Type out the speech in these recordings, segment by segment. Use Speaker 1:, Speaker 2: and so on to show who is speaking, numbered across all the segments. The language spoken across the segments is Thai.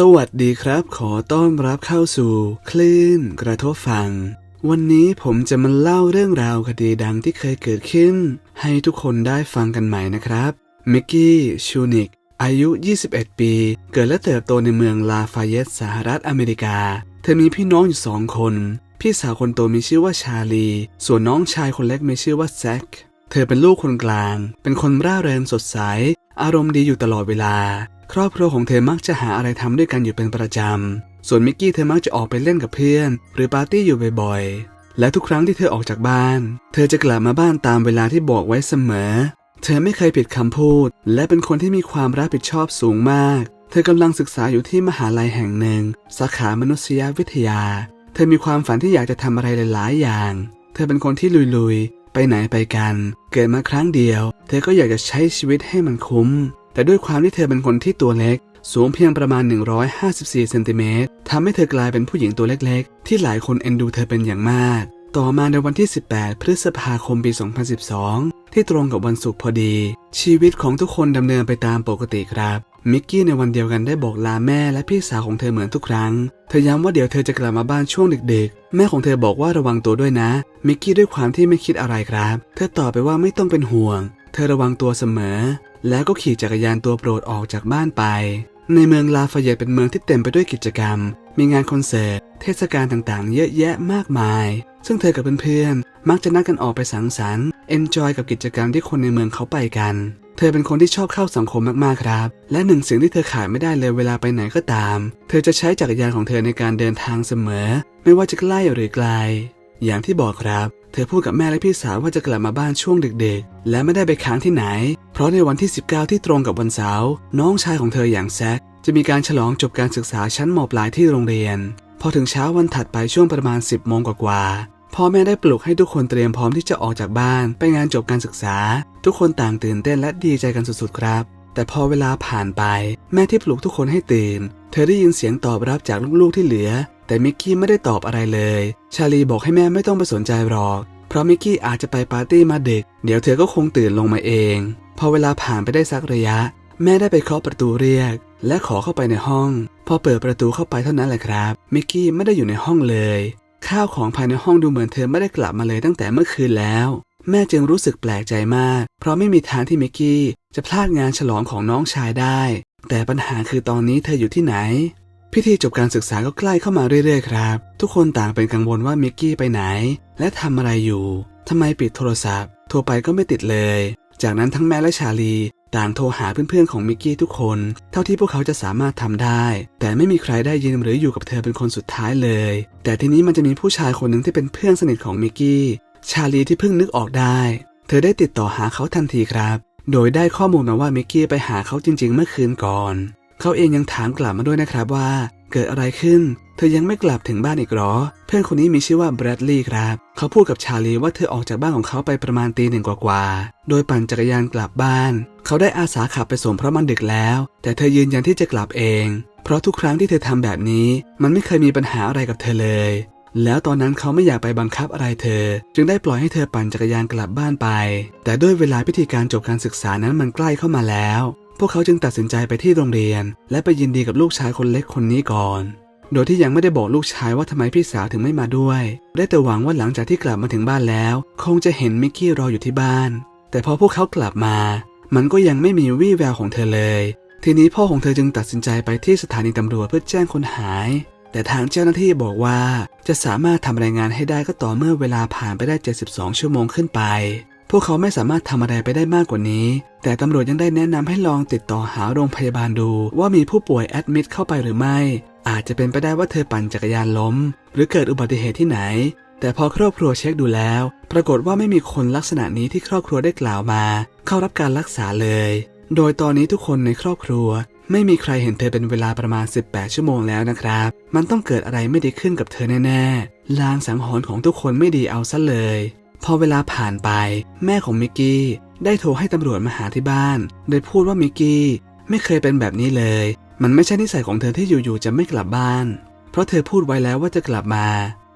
Speaker 1: สวัสดีครับ ขอต้อนรับเข้าสู่ คลื่นกระทบฟัง วันนี้ผมจะมาเล่าเรื่องราวคดีดังที่เคยเกิดขึ้น ให้ทุกคนได้ฟังกันใหม่นะครับ มิกกี้ชูนิก อายุ 21 ปี เกิดและเติบโตในเมืองลาฟายเยตสหรัฐอเมริกา เธอมีพี่น้องอยู่สองคน พี่สาวคนโตมีชื่อว่าชาลี ส่วนน้องชายคนเล็กมีชื่อว่าแซค เธอเป็นลูกคนกลาง เป็นคนร่าเริงสดใส อารมณ์ดีอยู่ตลอดเวลา ครอบครัวของเธอมักจะหาอะไรทำด้วยกันอยู่เป็นประจำ ส่วนมิกกี้เธอมักจะออกไปเล่นกับเพื่อน หรือปาร์ตี้อยู่บ่อยๆ และทุกครั้งที่เธอออกจากบ้าน เธอจะกลับมาบ้านตามเวลาที่บอกไว้เสมอ เธอไม่เคยผิดคำพูด และเป็นคนที่มีความรับผิดชอบสูงมาก เธอกำลังศึกษาอยู่ที่มหาลัยแห่งหนึ่ง สาขามนุษยวิทยา เธอมีความฝันที่อยากจะทำอะไรหลายๆอย่าง เธอเป็นคนที่ลุยๆ ไปไหนไปกัน เกิดมาครั้งเดียว เธอก็อยากจะใช้ชีวิตให้มันคุ้ม แต่ด้วยความที่เธอเป็นคนที่ตัวเล็ก สูงเพียงประมาณ 154 เซนติเมตรทำให้เธอกลายเป็นผู้หญิงตัวเล็กๆ ที่หลายคนเอ็นดูเธอเป็นอย่างมาก ต่อมาในวันที่ 18 พฤษภาคมปี 2012 ที่ตรงกับวันศุกร์พอดี ชีวิตของทุกคนดำเนินไปตามปกติครับ มิกกี้ในวันเดียวกันได้บอกลาแม่และพี่สาวของเธอเหมือนทุกครั้ง เธอย้ำว่าเดี๋ยวเธอจะกลับมาบ้านช่วงเดึกๆ แม่ของเธอบอกว่าระวังตัวด้วยนะ มิกกี้ด้วยความที่ไม่คิดอะไรครับ เธอตอบไปว่าไม่ต้องเป็นห่วง เธอระวังตัวเสมอ แล้วก็ขี่จักรยานตัวโปรดออกจากบ้านไป ในเมืองลาฟเยตเป็นเมืองที่เต็มไปด้วยกิจกรรม มีงานคอนเสิร์ต เทศกาลต่างๆ เยอะแยะมากมาย ซึ่งเธอกับเพื่อนๆ มักจะนัดกันออกไปสังสรรค์ เอนจอยกับกิจกรรมที่คนในเมืองเขาไปกัน เธอเป็นคนที่ชอบเข้าสังคมมากๆครับ และหนึ่งสิ่งที่เธอขาดไม่ได้เลยเวลาไปไหนก็ตาม เธอจะใช้จักรยานของเธอในการเดินทางเสมอ ไม่ว่าจะใกล้หรือไกล อย่างที่บอกครับ เธอพูดกับแม่และพี่สาวว่าจะกลับมาบ้านช่วงดึกๆ และไม่ได้ไปค้างที่ไหน เพราะในวันที่ 19 ที่ตรงกับวันเสาร์น้องชายของเธออย่างแซคจะมีการฉลองจบการศึกษาชั้นมปลายที่โรงเรียน พอถึงเช้าวันถัดไปช่วงประมาณ 10โมงกว่า พ่อแม่ได้ปลุกให้ทุกคนเตรียมพร้อมที่จะออกจากบ้าน ไปงานจบการศึกษา ทุกคนต่างตื่นเต้นและดีใจกันสุดๆครับ แต่พอเวลาผ่านไป แม่ที่ปลุกทุกคนให้ตื่น เธอได้ยินเสียงตอบรับจากลูกๆที่เหลือ แต่มิกกี้ไม่ได้ตอบอะไรเลย ชาลีบอกให้แม่ไม่ต้องไปสนใจหรอก เพราะมิกกี้อาจจะไปปาร์ตี้มาดึก เดี๋ยวเธอก็คงตื่นลงมาเอง พอเวลาผ่านไปได้สักระยะ แม่ได้ไปเคาะประตูเรียก และขอเข้าไปในห้อง พอเปิดประตูเข้าไปเท่านั้นแหละครับ มิกกี้ไม่ได้อยู่ในห้องเลย ข้าวของภายในห้องดูเหมือนเธอไม่ได้กลับมาเลยตั้งแต่เมื่อคืนแล้ว แม่จึงรู้สึกแปลกใจมาก เพราะไม่มีทางที่มิกกี้จะพลาดงานฉลองของน้องชายได้ แต่ปัญหาคือตอนนี้เธออยู่ที่ไหน พิธีจบการศึกษาก็ใกล้เข้ามาเรื่อยๆครับ ทุกคนต่างเป็นกังวลว่ามิกกี้ไปไหน และทำอะไรอยู่ทำไมปิดโทรศัพท์ โทรไปก็ไม่ติดเลย จากนั้นทั้งแม่และชาลี ต่างโทรหาเพื่อนๆของมิกกี้ทุกคน เท่าที่พวกเขาจะสามารถทำได้ แต่ไม่มีใครได้ยินหรืออยู่กับเธอเป็นคนสุดท้ายเลย แต่ทีนี้มันจะมีผู้ชายคนหนึ่งที่เป็นเพื่อนสนิทของมิกกี้ ชาลีที่เพิ่งนึกออกได้ เธอได้ติดต่อหาเขาทันทีครับ โดยได้ข้อมูลมาว่ามิกกี้ไปหาเขาจริง ๆ เมื่อคืนก่อน เขาเองยังถามกลับมาด้วยนะครับว่า เกิดอะไรขึ้น เธอยังไม่กลับถึงบ้านอีกหรอ เพื่อนคนนี้มีชื่อว่าแบรดลีย์ครับ เขาพูดกับชาลีว่าเธอออกจากบ้านของเขาไปประมาณตีหนึ่งกว่าๆ โดยปั่นจักรยานกลับบ้าน เขาได้อาสาขับไปส่งเพราะมันดึกแล้ว แต่เธอยืนยันที่จะกลับเอง เพราะทุกครั้งที่เธอทำแบบนี้ มันไม่เคยมีปัญหาอะไรกับเธอเลย แล้วตอนนั้นเขาไม่อยากไปบังคับอะไรเธอ จึงได้ปล่อยให้เธอปั่นจักรยานกลับบ้านไป แต่ด้วยเวลาพิธีการจบการศึกษานั้นมันใกล้เข้ามาแล้ว พวกเขาจึงตัดสินใจไปที่โรงเรียน และไปยินดีกับลูกชายคนเล็กคนนี้ก่อน โดยที่ยังไม่ได้บอกลูกชายว่าทำไมพี่สาวถึงไม่มาด้วย ได้แต่หวังว่าหลังจากที่กลับมาถึงบ้านแล้ว คงจะเห็นมิกกี้รออยู่ที่บ้าน แต่พอพวกเขากลับมา มันก็ยังไม่มีวี่แววของเธอเลย ทีนี้พ่อของเธอจึงตัดสินใจไปที่สถานีตำรวจเพื่อแจ้งคนหาย แต่ทางเจ้าหน้าที่บอกว่า จะสามารถทำรายงานให้ได้ก็ต่อเมื่อเวลาผ่านไปได้ 72 ชั่วโมงขึ้นไป พวกเขาไม่สามารถทำอะไรไปได้มากกว่านี้ แต่ตำรวจยังได้แนะนำให้ลองติดต่อหาโรงพยาบาลดู ว่ามีผู้ป่วยแอดมิดเข้าไปหรือไม่ อาจจะเป็นไปได้ว่าเธอปั่นจักรยานล้ม หรือเกิดอุบัติเหตุที่ไหน แต่พอครอบครัวเช็คดูแล้ว ปรากฏว่าไม่มีคนลักษณะนี้ที่ครอบครัวได้กล่าวมา เข้ารับการรักษาเลย โดยตอนนี้ทุกคนในครอบครัว ไม่มีใครเห็นเธอเป็นเวลาประมาณ 18 ชั่วโมงแล้วนะครับ มันต้องเกิดอะไรไม่ดีขึ้นกับเธอแน่ๆลางสังหรณ์ของทุกคนไม่ดีเอาซะเลย พอเวลาผ่านไป แม่ของมิกกี้ได้โทรให้ตำรวจมาหาที่บ้าน โดยพูดว่ามิกกี้ไม่เคยเป็นแบบนี้เลย มันไม่ใช่นิสัยของเธอที่อยู่ๆจะไม่กลับบ้าน เพราะเธอพูดไว้แล้วว่าจะกลับมา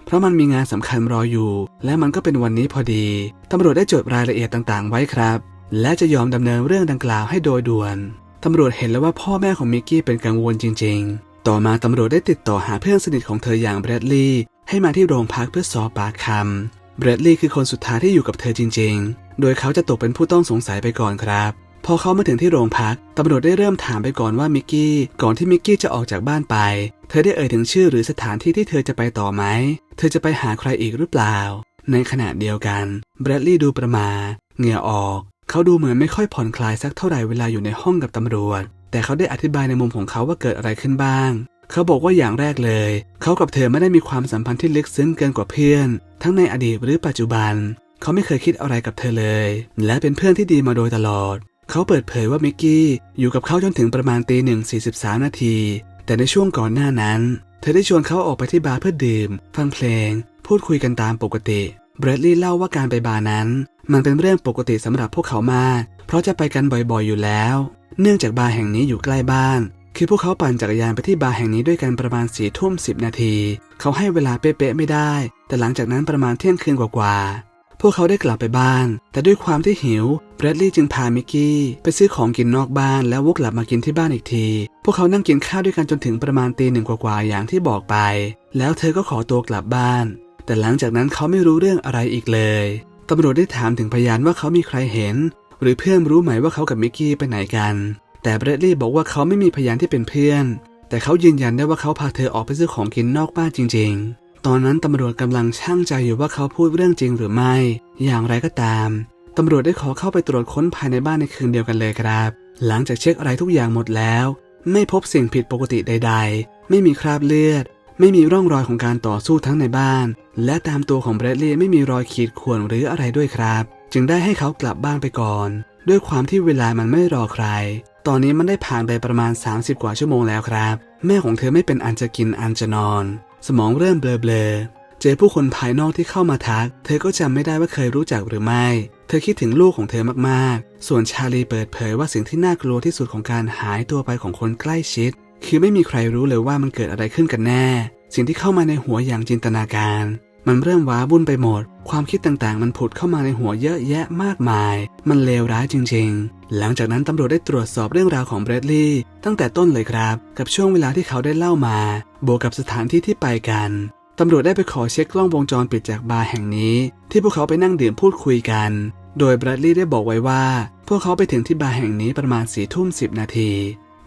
Speaker 1: เพราะมันมีงานสำคัญรออยู่ และมันก็เป็นวันนี้พอดีตำรวจได้จดรายละเอียดต่างๆ ไว้ครับ และจะยอมดำเนินเรื่องดังกล่าวให้โดยด่วนตำรวจเห็นแล้วว่าพ่อแม่ของมิกกี้เป็นกังวลจริง ๆต่อมาตำรวจได้ติดต่อหาเพื่อนสนิทของเธออย่างแบรดลีย์ให้มาที่โรงพักเพื่อสอบปากคำแบรดลีย์คือคนสุดท้ายที่อยู่กับเธอจริง ๆ โดยเขาจะตกเป็นผู้ต้องสงสัยไปก่อนครับ พอเขามาถึงที่โรงพักตำรวจได้เริ่มถามไปก่อนว่ามิกกี้ ก่อนที่มิกกี้จะออกจากบ้านไป เธอได้เอ่ยถึงชื่อหรือสถานที่ที่เธอจะไปต่อไหม เธอจะไปหาใครอีกหรือเปล่า ในขณะเดียวกันแบรดลีย์ดูประมาเหงื่อออก เขาดูเหมือนไม่ค่อยผ่อนคลายสักเท่าไหร่เวลาอยู่ในห้องกับตำรวจ แต่เขาได้อธิบายในมุมของเขาว่าเกิดอะไรขึ้นบ้าง เขาบอกว่าอย่างแรกเลย เขากับเธอไม่ได้มีความสัมพันธ์ที่ลึกซึ้งเกินกว่าเพื่อน ทั้งในอดีตหรือปัจจุบัน เขาไม่เคยคิดอะไรกับเธอเลย และเป็นเพื่อนที่ดีมาโดยตลอด เขาเปิดเผยว่ามิกกี้อยู่กับเขาจนถึงประมาณตีหนึ่งสี่สิบสามนาที แต่ในช่วงก่อนหน้านั้น เธอได้ชวนเขาออกไปที่บาร์เพื่อดื่ม ฟังเพลง พูดคุยกันตามปกติเบรดลีย์เล่าว่าการไปบาร์นั้น มันเป็นเรื่องปกติสำหรับพวกเขามาก เพราะจะไปกันบ่อยๆอยู่แล้ว เนื่องจากบาร์แห่งนี้อยู่ใกล้บ้าน คือพวกเขาปั่นจักรยานไปที่บาร์แห่งนี้ด้วยกันประมาณสี่ทุ่มสิบนาที เขาให้เวลาเป๊ะๆไม่ได้ แต่หลังจากนั้นประมาณเที่ยงคืนกว่าๆ พวกเขาได้กลับไปบ้าน แต่ด้วยความที่หิวแบรดลีย์จึงพามิกกี้ไปซื้อของกินนอกบ้านแล้ววกกลับมากินที่บ้านอีกที พวกเขานั่งกินข้าวด้วยกันจนถึงประมาณตีหนึ่งกว่าๆอย่างที่บอกไป แล้วเธอก็ขอตัวกลับบ้าน แต่หลังจากนั้นเขาไม่รู้เรื่องอะไรอีกเลยตำรวจได้ถามถึงพยานว่าเขามีใครเห็น หรือเพื่อนรู้ไหมว่าเขากับมิกกี้ไปไหนกัน แต่เบรดลีย์บอกว่าเขาไม่มีพยานที่เป็นเพื่อน แต่เขายืนยันได้ว่าเขาพาเธอออกไปซื้อของกินนอกบ้านจริง ๆ ตอนนั้นตำรวจกำลังช่างใจอยู่ว่าเขาพูดเรื่องจริงหรือไม่ อย่างไรก็ตาม ตำรวจได้ขอเข้าไปตรวจค้นภายในบ้านในคืนเดียวกันเลยครับ หลังจากเช็คอะไรทุกอย่างหมดแล้ว ไม่พบสิ่งผิดปกติใด ๆ ไม่มีคราบเลือด ไม่มีร่องรอยของการต่อสู้ทั้งในบ้าน และตามตัวของแบรดลีย์ไม่มีรอยขีดข่วนหรืออะไรด้วยครับ จึงได้ให้เขากลับบ้านไปก่อน ด้วยความที่เวลามันไม่รอใคร ตอนนี้มันได้ผ่านไปประมาณ 30 กว่าชั่วโมงแล้วครับ แม่ของเธอไม่เป็นอันจะกินอันจะนอน สมองเริ่มเบลอๆ เจอผู้คนภายนอกที่เข้ามาทัก เธอก็จำไม่ได้ว่าเคยรู้จักหรือไม่ เธอคิดถึงลูกของเธอมากๆ ส่วนชาลีเปิดเผยว่าสิ่งที่น่ากลัวที่สุดของการหายตัวไปของคนใกล้ชิด คือไม่มีใครรู้เลยว่ามันเกิดอะไรขึ้นกันแน่ สิ่งที่เข้ามาในหัวอย่างจินตนาการ มันเริ่มว้าวุ่นไปหมด ความคิดต่างๆ มันผุดเข้ามาในหัวเยอะแยะมากมาย มันเลวร้ายจริง ๆ หลังจากนั้นตำรวจได้ตรวจสอบเรื่องราวของเบรดลีย์ตั้งแต่ต้นเลยครับ กับช่วงเวลาที่เขาได้เล่ามา บวกกับสถานที่ที่ไปกันตำรวจได้ไปขอเช็คกล้องวงจรปิดจากบาร์แห่งนี้ ที่พวกเขาไปนั่งดื่มพูดคุยกัน โดยแบรดลีย์ได้บอกไว้ว่า พวกเขาไปถึงที่บาร์แห่งนี้ประมาณสี่ทุ่มสิบนาที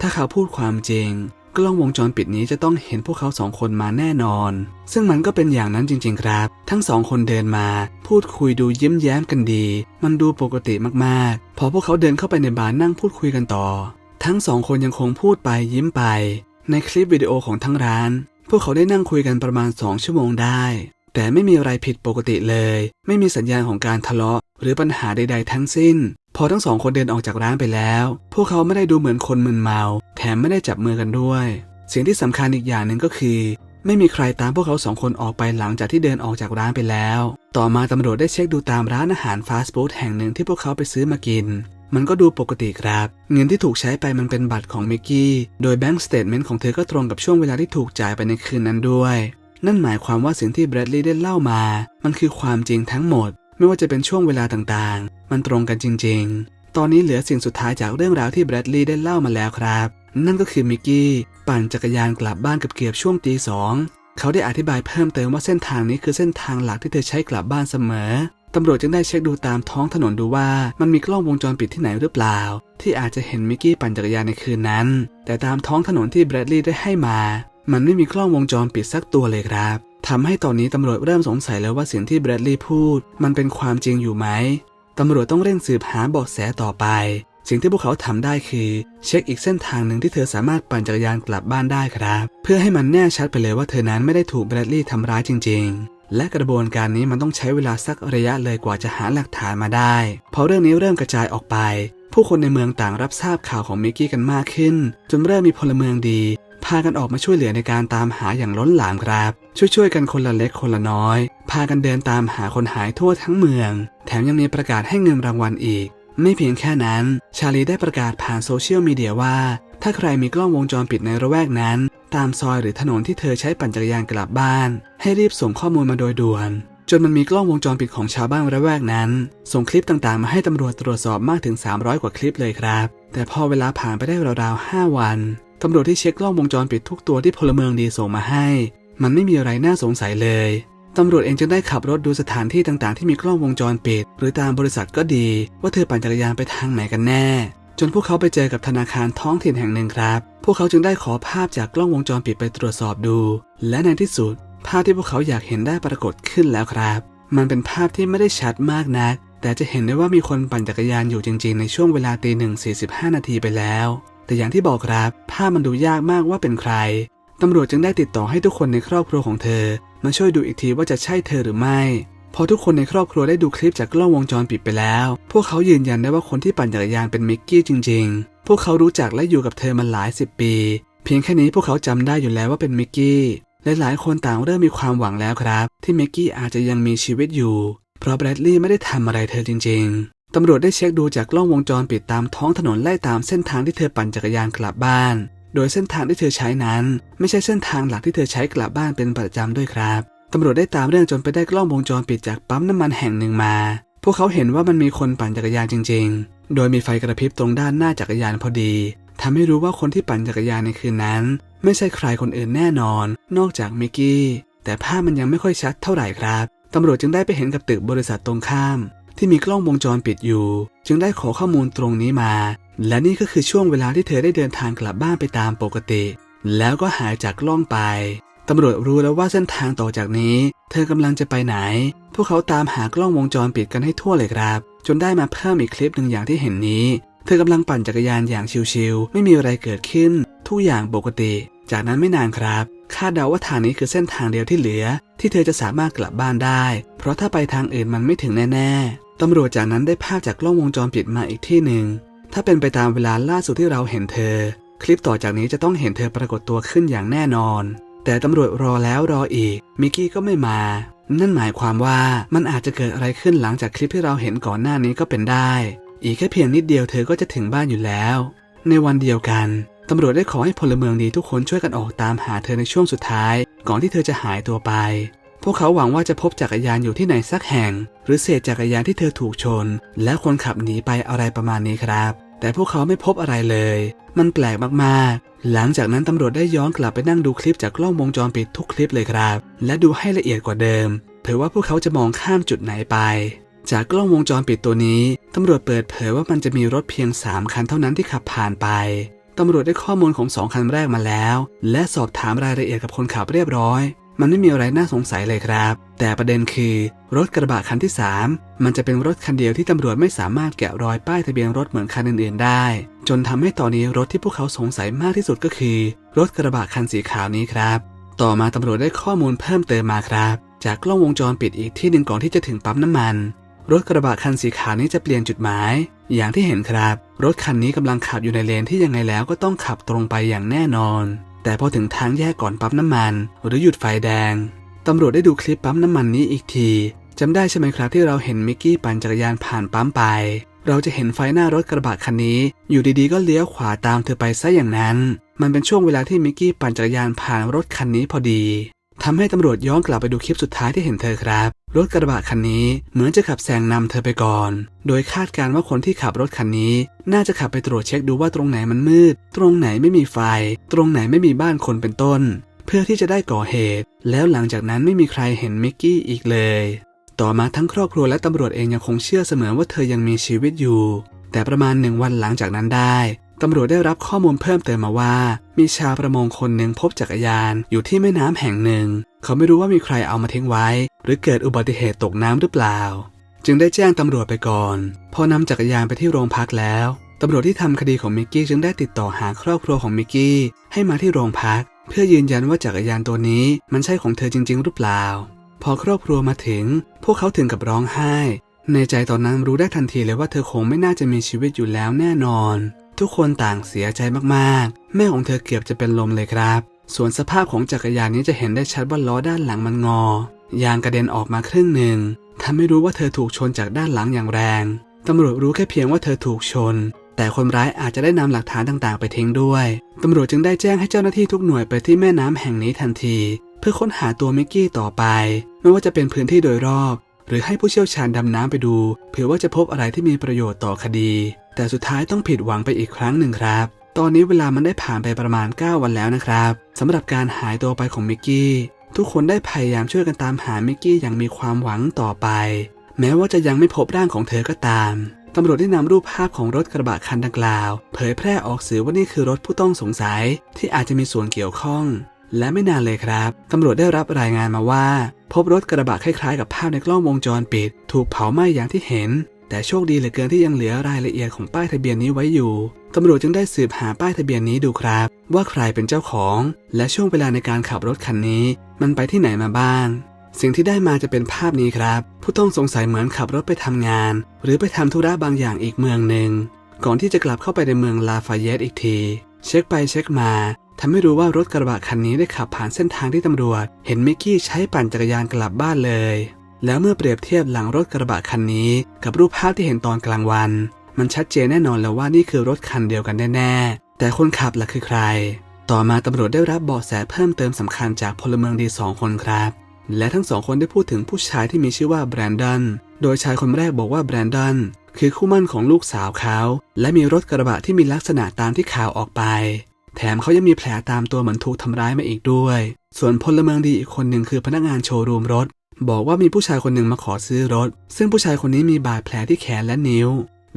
Speaker 1: ถ้าเขาพูดความจริง กล้องวงจรปิดนี้จะต้องเห็นพวกเขาสองคนมาแน่นอน ซึ่งมันก็เป็นอย่างนั้นจริง ๆ ครับ ทั้งสองคนเดินมา พูดคุยดูยิ้มแย้มกันดี มันดูปกติมากๆ พอพวกเขาเดินเข้าไปในบาร์นั่งพูดคุยกันต่อ ทั้งสองคนยังคงพูดไปยิ้มไป ในคลิปวิดีโอของทั้งร้าน พวกเขาได้นั่งคุยกันประมาณ 2 ชั่วโมงได้ แต่ไม่มีอะไรผิดปกติเลย ไม่มีสัญญาณของการทะเลาะ หรือปัญหาใด ๆ ทั้งสิ้น พอทั้งสองคนเดินออกจากร้านไปแล้ว พวกเขาไม่ได้ดูเหมือนคนมึนเมา แถมไม่ได้จับมือกันด้วย สิ่งที่สำคัญอีกอย่างหนึ่งก็คือ ไม่มีใครตามพวกเขาสองคนออกไปหลังจากที่เดินออกจากร้านไปแล้ว ต่อมาตำรวจได้เช็คดูตามร้านอาหารฟาสต์ฟู้ดแห่งหนึ่งที่พวกเขาไปซื้อมากินมันก็ดูปกติครับ เงินที่ถูกใช้ไปมันเป็นบัตรของมิกกี้ โดยแบงก์สเตทเมนต์ของเธอก็ตรงกับช่วงเวลาที่ถูกจ่ายไปในคืนนั้นด้วย นั่นหมายความว่าสิ่งที่แบรดลีย์ได้เล่ามา มันคือความจริงทั้งหมด ไม่ว่าจะเป็นช่วงเวลาต่างๆ มันตรงกันจริง ๆ ตอนนี้เหลือสิ่งสุดท้ายจากเรื่องราวที่แบรดลีย์ได้เล่ามาแล้วครับ นั่นก็คือมิกกี้ปั่นจักรยานกลับบ้านกับเกือบช่วงตีสองเขาได้อธิบายเพิ่มเติมว่าเส้นทางนี้คือเส้นทางหลักที่เธอใช้กลับบ้านเสมอตำรวจจึงได้เช็คดูตามท้องถนนดูว่ามันมีกล้องวงจรปิดที่ไหนหรือเปล่า ที่อาจจะเห็นมิกกี้ปั่นจักรยานในคืนนั้น แต่ตามท้องถนนที่แบรดลีย์ได้ให้มา มันไม่มีกล้องวงจรปิดสักตัวเลยครับทำให้ตอนนี้ตำรวจเริ่มสงสัยแล้วว่าสิ่งที่แบรดลีย์พูด มันเป็นความจริงอยู่ไหมตำรวจต้องเร่งสืบหาเบาะแสต่อไป สิ่งที่พวกเขาทำได้คือ เช็คอีกเส้นทางหนึ่งที่เธอสามารถปั่นจักรยานกลับบ้านได้ครับ เพื่อให้มันแน่ชัดไปเลยว่าเธอนั้นไม่ได้ถูกแบรดลีย์ทำร้ายจริง ๆและกระบวนการนี้มันต้องใช้เวลาสักระยะเลยกว่าจะหาหลักฐานมาได้ พอเรื่องนี้เริ่มกระจายออกไป ผู้คนในเมืองต่างรับทราบข่าวของมิกกี้กันมากขึ้น จนเริ่มมีพลเมืองดี พากันออกมาช่วยเหลือในการตามหาอย่างล้นหลามครับ ช่วยๆกันคนละเล็กคนละน้อย พากันเดินตามหาคนหายทั่วทั้งเมือง แถมยังมีประกาศให้เงินรางวัลอีก ไม่เพียงแค่นั้น ชาลีได้ประกาศผ่านโซเชียลมีเดียว่า ถ้าใครมีกล้องวงจรปิดในระแวกนั้น ตามซอยหรือถนนที่เธอใช้ปั่นจักรยานกลับบ้าน ให้รีบส่งข้อมูลมาโดยด่วนจนมันมีกล้องวงจรปิดของชาวบ้านระแวกนั้น ส่งคลิปต่างๆ มาให้ตำรวจตรวจสอบมากถึง 300 กว่าคลิปเลยครับ แต่พอเวลาผ่านไปได้ราวๆ 5 วัน ตำรวจที่เช็คกล้องวงจรปิดทุกตัวที่พลเมืองดีส่งมาให้ มันไม่มีอะไรน่าสงสัยเลย ตำรวจเองจึงได้ขับรถดูสถานที่ต่างๆ ที่มีกล้องวงจรปิด หรือตามบริษัทก็ดี ว่าเธอปั่นจักรยานไปทางไหนกันแน่ จนพวกเขาไปเจอกับธนาคารท้องถิ่นแห่งหนึ่งครับ พวกเขาจึงได้ขอภาพจากกล้องวงจรปิดไปตรวจสอบดู และในที่สุด ภาพที่พวกเขาอยากเห็นได้ปรากฏขึ้นแล้วครับ มันเป็นภาพที่ไม่ได้ชัดมากนัก แต่จะเห็นได้ว่ามีคนปั่นจักรยานอยู่จริง ๆ ในช่วงเวลาตีหนึ่งสี่สิบห้านาทีไปแล้ว แต่อย่างที่บอกครับ ภาพมันดูยากมากว่าเป็นใคร ตำรวจจึงได้ติดต่อให้ทุกคนในครอบครัวของเธอ มาช่วยดูอีกทีว่าจะใช่เธอหรือไม่ พอทุกคนในครอบครัวได้ดูคลิปจากกล้องวงจรปิดไปแล้ว พวกเขายืนยันได้ว่าคนที่ปั่นจักรยานเป็นมิกกี้จริง ๆ พวกเขารู้จักและอยู่กับเธอมาหลายสิบปี เพียงแค่นี้พวกเขาจำได้อยู่แล้วว่าเป็นมิกกี้และหลายคนต่างเริ่มมีความหวังแล้วครับ ที่มิกกี้อาจจะยังมีชีวิตอยู่ เพราะแบรดลีย์ไม่ได้ทำอะไรเธอจริง ๆ ตำรวจได้เช็คดูจากกล้องวงจรปิดตามท้องถนนไล่ตามเส้นทางที่เธอปั่นจักรยานกลับบ้าน โดยเส้นทางที่เธอใช้นั้น ไม่ใช่เส้นทางหลักที่เธอใช้กลับบ้านเป็นประจำด้วยครับ ตำรวจได้ตามเรื่องจนไปได้กล้องวงจรปิดจากปั๊มน้ำมันแห่งหนึ่งมา พวกเขาเห็นว่ามันมีคนปั่นจักรยานจริง ๆ โดยมีไฟกระพริบตรงด้านหน้าจักรยานพอดีทำให้รู้ว่าคนที่ปั่นจักรยานในคืนนั้น ไม่ใช่ใครคนอื่นแน่นอน นอกจากมิกกี้ แต่ภาพมันยังไม่ค่อยชัดเท่าไหร่ครับ ตำรวจจึงได้ไปเห็นกับตึกบริษัทตรงข้าม ที่มีกล้องวงจรปิดอยู่ จึงได้ขอข้อมูลตรงนี้มา และนี่ก็คือช่วงเวลาที่เธอได้เดินทางกลับบ้านไปตามปกติ แล้วก็หายจากกล้องไปตำรวจรู้แล้วว่าเส้นทางต่อจากนี้ เธอกำลังจะไปไหน พวกเขาตามหากล้องวงจรปิดกันให้ทั่วเลยครับ จนได้มาเพิ่มอีกคลิปหนึ่งอย่างที่เห็นนี้ เธอกำลังปั่นจักรยานอย่างชิวๆไม่มีอะไรเกิดขึ้น ทุกอย่างปกติ จากนั้นไม่นานครับคาดเดาว่าทางนี้คือเส้นทางเดียวที่เหลือ ที่เธอจะสามารถกลับบ้านได้ เพราะถ้าไปทางอื่นมันไม่ถึงแน่ๆ ตำรวจจากนั้นได้ภาพจากกล้องวงจรปิดมาอีกที่หนึ่ง ถ้าเป็นไปตามเวลาล่าสุดที่เราเห็นเธอ คลิปต่อจากนี้จะต้องเห็นเธอปรากฏตัวขึ้นอย่างแน่นอน แต่ตำรวจรอแล้วรออีก มิกกี้ก็ไม่มา นั่นหมายความว่ามันอาจจะเกิดอะไรขึ้นหลังจากคลิปที่เราเห็นก่อนหน้านี้ก็เป็นได้ อีกแค่เพียงนิดเดียวเธอก็จะถึงบ้านอยู่แล้ว ในวันเดียวกัน ตำรวจได้ขอให้พลเมืองดีทุกคนช่วยกันออกตามหาเธอในช่วงสุดท้าย ก่อนที่เธอจะหายตัวไป พวกเขาหวังว่าจะพบจักรยานอยู่ที่ไหนสักแห่ง หรือเศษจักรยานที่เธอถูกชน และคนขับหนีไปอะไรประมาณนี้ครับ แต่พวกเขาไม่พบอะไรเลย มันแปลกมากๆ หลังจากนั้นตำรวจได้ย้อนกลับไปนั่งดูคลิปจากกล้องวงจรปิดทุกคลิปเลยครับ และดูให้ละเอียดกว่าเดิมเผื่อว่าพวกเขาจะมองข้ามจุดไหนไป จากกล้องวงจรปิดตัวนี้ตำรวจเปิดเผยว่ามันจะมีรถเพียง 3 คันเท่านั้นที่ขับผ่านไปตำรวจได้ข้อมูลของ2คันแรกมาแล้ว และสอบถามรายละเอียดกับคนขับเรียบร้อย มันไม่มีอะไรน่าสงสัยเลยครับ แต่ประเด็นคือ รถกระบะคันที่ 3 มันจะเป็นรถคันเดียวที่ตำรวจไม่สามารถแกะรอยป้ายทะเบียนรถเหมือนคันอื่นๆได้ จนทำให้ตอนนี้รถที่พวกเขาสงสัยมากที่สุดก็คือ รถกระบะคันสีขาวนี้ครับ ต่อมาตำรวจได้ข้อมูลเพิ่มเติมมาครับ จากกล้องวงจรปิดอีกที่หนึ่งก่อนที่จะถึงปั๊มน้ำมัน รถกระบะคันสีขาวนี้จะเปลี่ยนจุดหมาย อย่างที่เห็นครับ รถคันนี้กำลังขับอยู่ในเลนที่ยังไงแล้วก็ต้องขับตรงไปอย่างแน่นอน แต่พอถึงทางแยกก่อนปั๊มน้ำมัน หรือหยุดไฟแดงตำรวจได้ดูคลิปปั๊มน้ำมันนี้อีกทีจำได้ใช่ไหมครับที่เราเห็นมิกกี้ปั่นจักรยานผ่านปั๊มไป เราจะเห็นไฟหน้ารถกระบะคันนี้ อยู่ดีๆ ก็เลี้ยวขวาตามเธอไปซะอย่างนั้น มันเป็นช่วงเวลาที่มิกกี้ปั่นจักรยานผ่านรถคันนี้พอดีทำให้ตำรวจย้อนกลับไปดูคลิปสุดท้ายที่เห็นเธอครับ รถกระบะคันนี้เหมือนจะขับแซงนำเธอไปก่อน โดยคาดการณ์ว่าคนที่ขับรถคันนี้ น่าจะขับไปตรวจเช็คดูว่าตรงไหนมันมืด ตรงไหนไม่มีไฟ ตรงไหนไม่มีบ้านคนเป็นต้น เพื่อที่จะได้ก่อเหตุ แล้วหลังจากนั้นไม่มีใครเห็นมิกกี้อีกเลย ต่อมาทั้งครอบครัวและตำรวจเองยังคงเชื่อเสมอว่าเธอยังมีชีวิตอยู่ แต่ประมาณหนึ่งวันหลังจากนั้นได้ ตำรวจได้รับข้อมูลเพิ่มเติมมาว่า มีชาวประมงคนหนึ่งพบจักรยานอยู่ที่แม่น้ำแห่งหนึ่ง เขาไม่รู้ว่ามีใครเอามาทิ้งไว้ หรือเกิดอุบัติเหตุตกน้ำหรือเปล่า จึงได้แจ้งตำรวจไปก่อน พอนำจักรยานไปที่โรงพักแล้วตำรวจที่ทำคดีของมิกกี้จึงได้ติดต่อหาครอบครัวของมิกกี้ให้มาที่โรงพัก เพื่อยืนยันว่าจักรยานตัวนี้มันใช่ของเธอจริง ๆ หรือเปล่า พอครอบครัวมาถึง พวกเขาถึงกับร้องไห้ ในใจตอนนั้นรู้ได้ทันทีเลยว่าเธอคงไม่น่าจะมีชีวิตอยู่แล้วแน่นอน ทุกคนต่างเสียใจมากๆ แม่ของเธอเกือบจะเป็นลมเลยครับ ส่วนสภาพของจักรยานนี้จะเห็นได้ชัดว่าล้อด้านหลังมันงอ ยางกระเด็นออกมาครึ่งหนึ่งทำให้รู้ว่าเธอถูกชนจากด้านหลังอย่างแรง ตำรวจรู้แค่เพียงว่าเธอถูกชน แต่คนร้ายอาจจะได้นำหลักฐานต่างๆ ไปทิ้งด้วย ตำรวจจึงได้แจ้งให้เจ้าหน้าที่ทุกหน่วยไปที่แม่น้ำแห่งนี้ทันที เพื่อค้นหาตัวมิกกี้ต่อไป ไม่ว่าจะเป็นพื้นที่โดยรอบ หรือให้ผู้เชี่ยวชาญดำน้ำไปดูเผื่อว่าจะพบอะไรที่มีประโยชน์ต่อคดี แต่สุดท้ายต้องผิดหวังไปอีกครั้งหนึ่งครับ ตอนนี้เวลามันได้ผ่านไปประมาณ 9 วันแล้วนะครับสำหรับการหายตัวไปของมิกกี้ทุกคนได้พยายามช่วยกันตามหามิกกี้อย่างมีความหวังต่อไป แม้ว่าจะยังไม่พบร่างของเธอก็ตามตำรวจได้นำรูปภาพของรถกระบะคันดังกล่าว เผยแพร่ออกสื่อว่านี่คือรถผู้ต้องสงสัยที่อาจจะมีส่วนเกี่ยวข้อง และไม่นานเลยครับ ตำรวจได้รับรายงานมาว่า พบรถกระบะคล้ายๆกับภาพในกล้องวงจรปิด ถูกเผาไหม้อย่างที่เห็น แต่โชคดีเหลือเกินที่ยังเหลือรายละเอียดของป้ายทะเบียนนี้ไว้อยู่ ตำรวจจึงได้สืบหาป้ายทะเบียนนี้ดูครับ ว่าใครเป็นเจ้าของ และช่วงเวลาในการขับรถคันนี้ มันไปที่ไหนมาบ้าง สิ่งที่ได้มาจะเป็นภาพนี้ครับ ผู้ต้องสงสัยเหมือนขับรถไปทำงาน หรือไปทำธุระบางอย่างอีกเมืองหนึ่งก่อนที่จะกลับเข้าไปในเมืองลาฟาเยตอีกที เช็คไปเช็คมา ทำให้รู้ว่ารถกระบะคันนี้ได้ขับผ่านเส้นทางที่ตำรวจ เห็นมิกกี้ใช้ปั่นจักรยานกลับบ้านเลย แล้วเมื่อเปรียบเทียบหลังรถกระบะคันนี้ กับรูปภาพที่เห็นตอนกลางวัน มันชัดเจนแน่นอนแล้วว่านี่คือรถคันเดียวกันแน่ๆ แต่คนขับล่ะคือใคร ต่อมาตำรวจได้รับเบาะแสเพิ่มเติมสำคัญจากพลเมืองดีสองคนครับ และทั้งสองคนได้พูดถึงผู้ชายที่มีชื่อว่าแบรนดอน โดยชายคนแรกบอกว่าแบรนดอนคือคู่มั่นของลูกสาวเขา และมีรถกระบะที่มีลักษณะตามที่ข่าวออกไป แถมเขายังมีแผลตามตัวเหมือนถูกทำร้ายมาอีกด้วย ส่วนพลเมืองดีอีกคนหนึ่งคือพนักงานโชว์รูมรถ บอกว่ามีผู้ชายคนหนึ่งมาขอซื้อรถ ซึ่งผู้ชายคนนี้มีบาดแผลที่แขนและนิ้ว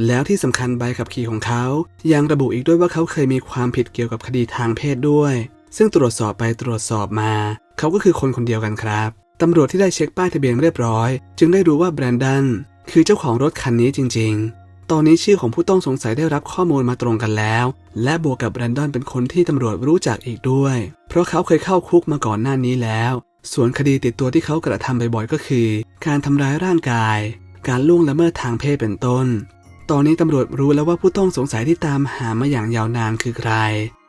Speaker 1: แล้วที่สำคัญใบขับขี่ของเขา ยังระบุอีกด้วยว่าเขาเคยมีความผิดเกี่ยวกับคดีทางเพศด้วย ซึ่งตรวจสอบไปตรวจสอบมา เขาก็คือคนคนเดียวกันครับตำรวจที่ได้เช็คป้ายทะเบียนเรียบร้อย จึงได้รู้ว่าแบรนดันคือเจ้าของรถคันนี้จริง ๆ ตอนนี้ชื่อของผู้ต้องสงสัยได้รับข้อมูลมาตรงกันแล้ว และบวกกับแรนดอนเป็นคนที่ตำรวจรู้จักอีกด้วย เพราะเขาเคยเข้าคุกมาก่อนหน้านี้แล้ว ส่วนคดีติดตัวที่เขากระทำบ่อยๆก็คือ การทำร้ายร่างกาย การล่วงละเมิดทางเพศเป็นต้น ตอนนี้ตำรวจรู้แล้วว่าผู้ต้องสงสัยที่ตามหามาอย่างยาวนานคือใคร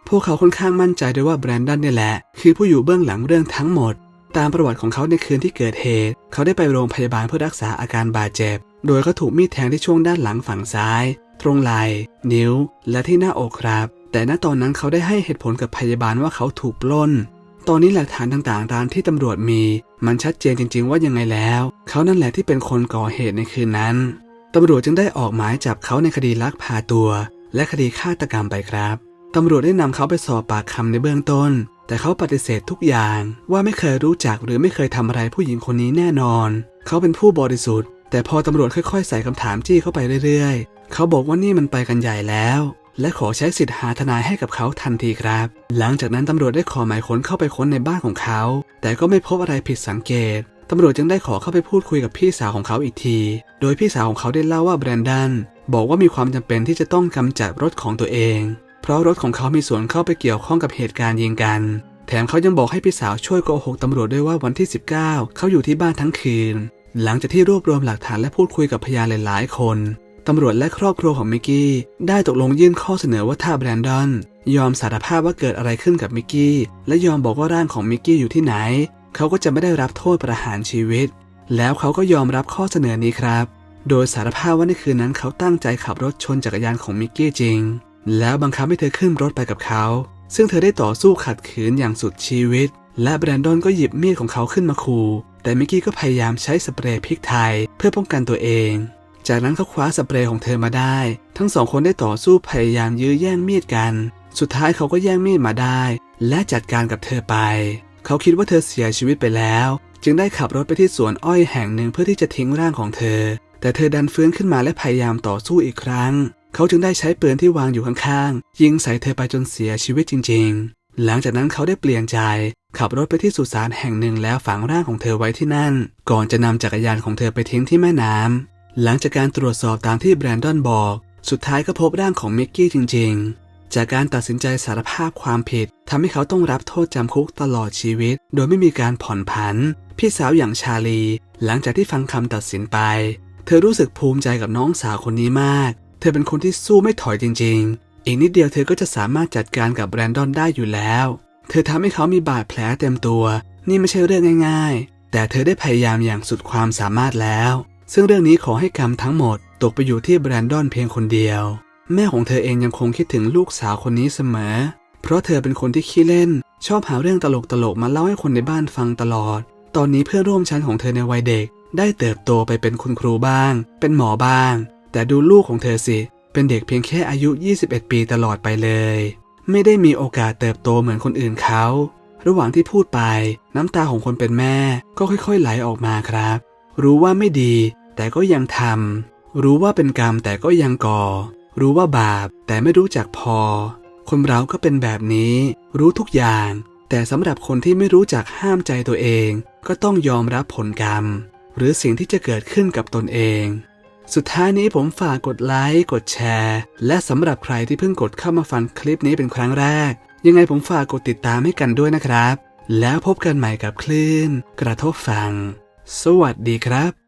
Speaker 1: พวกเขาค่อนข้างมั่นใจด้วยว่าแบรนดอนนี่แหละ คือผู้อยู่เบื้องหลังเรื่องทั้งหมด ตามประวัติของเขาในคืนที่เกิดเหตุ เขาได้ไปโรงพยาบาลเพื่อรักษาอาการบาดเจ็บ โดยเขาถูกมีดแทงที่ช่วงด้านหลังฝั่งซ้าย ตรงไหล่ นิ้ว และที่หน้าอกครับ แต่ณตอนนั้นเขาได้ให้เหตุผลกับพยาบาลว่าเขาถูกปล้น ตอนนี้หลักฐานต่างๆตามที่ตำรวจมี มันชัดเจนจริง ๆ ว่ายังไงแล้ว เขานั่นแหละที่เป็นคนก่อเหตุในคืนนั้น ตำรวจจึงได้ออกหมายจับเขาในคดีลักพาตัว และคดีฆาตกรรมไปครับ ตำรวจได้นำเขาไปสอบปากคำในเบื้องต้น แต่เขาปฏิเสธทุกอย่างว่าไม่เคยรู้จักหรือไม่เคยทำอะไรผู้หญิงคนนี้แน่นอน เขาเป็นผู้บริสุทธิ์ แต่พอตำรวจค่อยๆ ใส่คำถามจี้เข้าไปเรื่อยๆ เขาบอกว่านี่มันไปกันใหญ่แล้ว และขอใช้สิทธิ์หาทนายให้กับเขาทันทีครับ หลังจากนั้นตำรวจได้ขอหมายค้นเข้าไปค้นในบ้านของเขา แต่ก็ไม่พบอะไรผิดสังเกตตำรวจจึงได้ขอเข้าไปพูดคุยกับพี่สาวของเขาอีกที โดยพี่สาวของเขาได้เล่าว่าแบรนดันบอกว่ามีความจำเป็นที่จะต้องกำจัดรถของตัวเอง เพราะรถของเขามีส่วนเข้าไปเกี่ยวข้องกับเหตุการณ์ยิงกัน แถมเขายังบอกให้พี่สาวช่วยโกหกตำรวจด้วยว่าวันที่ 19 เขาอยู่ที่บ้านทั้งคืน หลังจากที่รวบรวมหลักฐานและพูดคุยกับพยานหลาย ๆ คนตำรวจและครอบครัวของมิกกี้ได้ตกลงยื่นข้อเสนอว่าถ้าแบรนดอน ยอมสารภาพว่าเกิดอะไรขึ้นกับมิกกี้และยอมบอกว่าร่างของมิกกี้อยู่ที่ไหน เขาก็จะไม่ได้รับโทษประหารชีวิต แล้วเขาก็ยอมรับข้อเสนอนี้ครับ โดยสารภาพว่าในคืนนั้นเขาตั้งใจขับรถชนจักรยานของมิกกี้จริง แล้วบังคับให้เธอขึ้นรถไปกับเขา ซึ่งเธอได้ต่อสู้ขัดขืนอย่างสุดชีวิต และแบรนดอนก็หยิบมีดของเขาขึ้นมาขู่แต่มิกกี้ก็พยายามใช้สเปรย์พริกไทยเพื่อป้องกันตัวเอง จากนั้นเขาคว้าสเปรย์ของเธอมาได้ ทั้งสองคนได้ต่อสู้พยายามยื้อแย่งมีดกัน สุดท้ายเขาก็แย่งมีดมาได้ และจัดการกับเธอไป เขาคิดว่าเธอเสียชีวิตไปแล้ว จึงได้ขับรถไปที่สวนอ้อยแห่งหนึ่งเพื่อที่จะทิ้งร่างของเธอ แต่เธอดันฟื้นขึ้นมาและพยายามต่อสู้อีกครั้ง เขาจึงได้ใช้ปืนที่วางอยู่ข้างๆ ยิงใส่เธอไปจนเสียชีวิตจริง ๆ หลังจากนั้นเขาได้เปลี่ยนใจ ขับรถไปที่สุสานแห่งหนึ่งแล้วฝังร่างของเธอไว้ที่นั่น ก่อนจะนำจักรยานของเธอไปทิ้งที่แม่น้ำ หลังจากการตรวจสอบตามที่แบรนดอนบอก สุดท้ายก็พบร่างของมิกกี้จริง ๆ จากการตัดสินใจสารภาพความผิดทำให้เขาต้องรับโทษจำคุกตลอดชีวิต โดยไม่มีการผ่อนผัน พี่สาวอย่างชาลี หลังจากที่ฟังคำตัดสินไป เธอรู้สึกภูมิใจกับน้องสาวคนนี้มาก เธอเป็นคนที่สู้ไม่ถอยจริง ๆ อีกนิดเดียวเธอก็จะสามารถจัดการกับแบรนดอนได้อยู่แล้ว เธอทำให้เขามีบาดแผลเต็มตัว นี่ไม่ใช่เรื่องง่าย ๆ แต่เธอได้พยายามอย่างสุดความสามารถแล้ว ซึ่งเรื่องนี้ขอให้กรรมทั้งหมด ตกไปอยู่ที่แบรนดอนเพียงคนเดียว แม่ของเธอเองยังคงคิดถึงลูกสาวคนนี้เสมอ เพราะเธอเป็นคนที่ขี้เล่น ชอบหาเรื่องตลกๆมาเล่าให้คนในบ้านฟังตลอด ตอนนี้เพื่อนร่วมชั้นของเธอในวัยเด็ก ได้เติบโตไปเป็นคุณครูบ้าง เป็นหมอบ้าง แต่ดูลูกของเธอสิ เป็นเด็กเพียงแค่อายุ 21 ปีตลอดไปเลย ไม่ได้มีโอกาสเติบโตเหมือนคนอื่นเขา ระหว่างที่พูดไป น้ำตาของคนเป็นแม่ ก็ค่อยๆไหลออกมาครับ รู้ว่าไม่ดี แต่ก็ยังทำ รู้ว่าเป็นกรรมแต่ก็ยังก่อ รู้ว่าบาป แต่ไม่รู้จักพอ คนเราก็เป็นแบบนี้ รู้ทุกอย่าง แต่สำหรับคนที่ไม่รู้จักห้ามใจตัวเอง ก็ต้องยอมรับผลกรรม หรือสิ่งที่จะเกิดขึ้นกับตนเอง สุดท้ายนี้ผมฝากกดไลค์ กดแชร์ และสำหรับใครที่เพิ่งกดเข้ามาฟังคลิปนี้เป็นครั้งแรก ยังไงผมฝากกดติดตามให้กันด้วยนะครับ แล้วพบกันใหม่กับคลื่น กระทบฟัง สวัสดีครับ